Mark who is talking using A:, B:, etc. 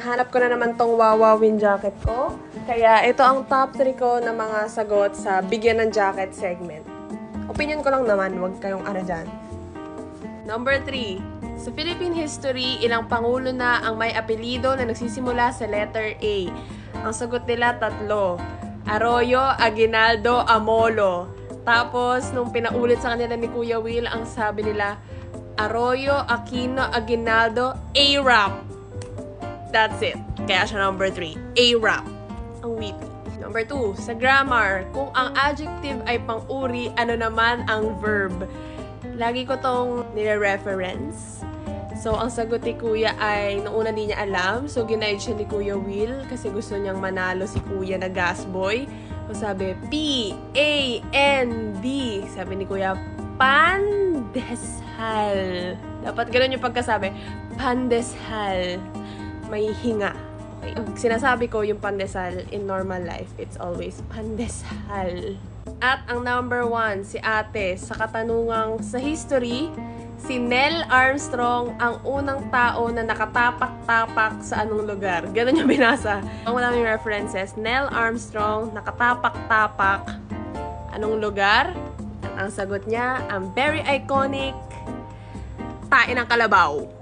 A: Hanap ko na naman tong wawawin jacket ko. Kaya ito ang top 3 ko na mga sagot sa bigyan ng jacket segment. Opinion ko lang naman, huwag kayong ano dyan. Number 3. Sa Philippine history, ilang pangulo na ang may apelido na nagsisimula sa letter A. Ang sagot nila tatlo. Arroyo, Aguinaldo, Amolo. Tapos, nung pinaulit sa kanila ni Kuya Will, ang sabi nila, Arroyo, Aquino, Aguinaldo, A-Rap. That's it. Kaya siya number 3. A-Rap. Ang witty. Number 2, sa grammar, kung ang adjective ay pang-uri, ano naman ang verb? Lagi ko tong nire-reference. So, ang sagot ni Kuya ay, noong una di niya alam. So, ginaid siya ni Kuya Will kasi gusto niyang manalo si Kuya na gas boy. So, sabi, P-A-N-D. Sabi ni Kuya, pandeshal. Dapat ganun yung pagkasabi. Pandeshal. May hinga. Okay. Pag sinasabi ko yung pandesal in normal life, it's always pandesal. At ang number one, si ate, sa katanungang sa history, si Nell Armstrong ang unang tao na nakatapak-tapak sa anong lugar. Ganun yung binasa. Ang maraming references, Nell Armstrong, nakatapak-tapak, anong lugar? At ang sagot niya, ang very iconic, tain ng kalabaw.